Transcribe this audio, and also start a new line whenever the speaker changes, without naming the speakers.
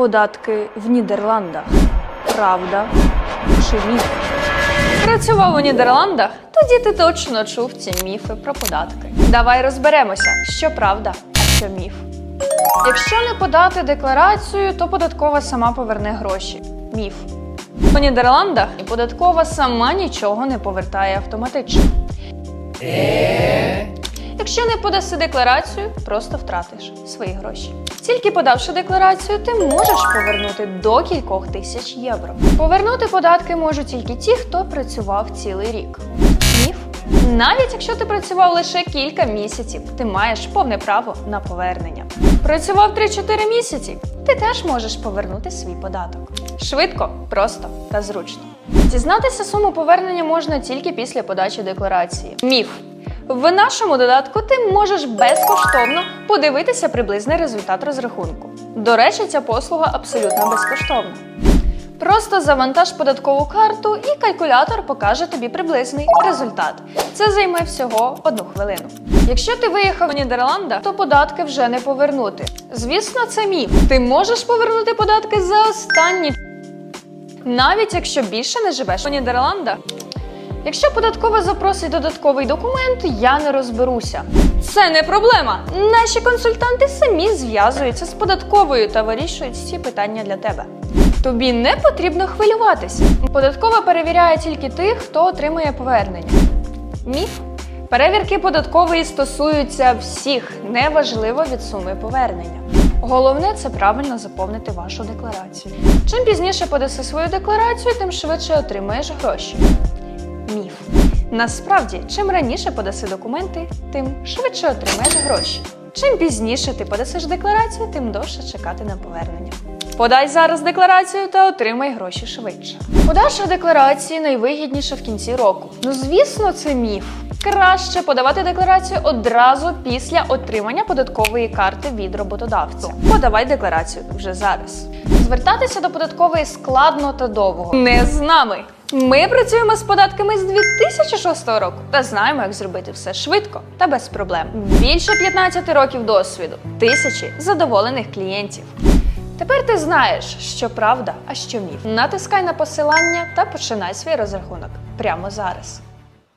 Податки в Нідерландах. Правда чи міф? Працював у Нідерландах? Тоді ти точно чув ці міфи про податки. Давай розберемося, що правда, а що міф. Якщо не подати декларацію, то податкова сама поверне гроші. Міф. У Нідерландах податкова сама нічого не повертає автоматично. Якщо не подаси декларацію, просто втратиш свої гроші. Тільки подавши декларацію, ти можеш повернути до кількох тисяч євро. Повернути податки можуть тільки ті, хто працював цілий рік. Міф. Навіть якщо ти працював лише кілька місяців, ти маєш повне право на повернення. Працював 3-4 місяці, ти теж можеш повернути свій податок. Швидко, просто та зручно. Дізнатися суму повернення можна тільки після подачі декларації. Міф. В нашому додатку ти можеш безкоштовно подивитися приблизний результат розрахунку. До речі, ця послуга абсолютно безкоштовна. Просто завантаж податкову карту і калькулятор покаже тобі приблизний результат. Це займе всього одну хвилину. Якщо ти виїхав у Нідерландах, то податки вже не повернути. Звісно, це міф. Ти можеш повернути податки за останні навіть якщо більше не живеш у Нідерландах. Якщо податкова запросить додатковий документ, я не розберуся. Це не проблема. Наші консультанти самі зв'язуються з податковою та вирішують всі питання для тебе. Тобі не потрібно хвилюватися. Податкова перевіряє тільки тих, хто отримує повернення. Міф. Перевірки податкової стосуються всіх, неважливо від суми повернення. Головне це правильно заповнити вашу декларацію. Чим пізніше подаси свою декларацію, тим швидше отримаєш гроші. Міф. Насправді, чим раніше подаси документи, тим швидше отримаєш гроші. Чим пізніше ти подасиш декларацію, тим довше чекати на повернення. Подай зараз декларацію та отримай гроші швидше. Подача декларації найвигідніше в кінці року. Ну звісно, це міф. Краще подавати декларацію одразу після отримання податкової карти від роботодавця. Подавай декларацію вже зараз. Звертатися до податкової складно та довго. Не з нами. Ми працюємо з податками з 2006 року та знаємо, як зробити все швидко та без проблем. Більше 15 років досвіду, тисячі задоволених клієнтів. Тепер ти знаєш, що правда, а що міф. Натискай на посилання та починай свій розрахунок прямо зараз.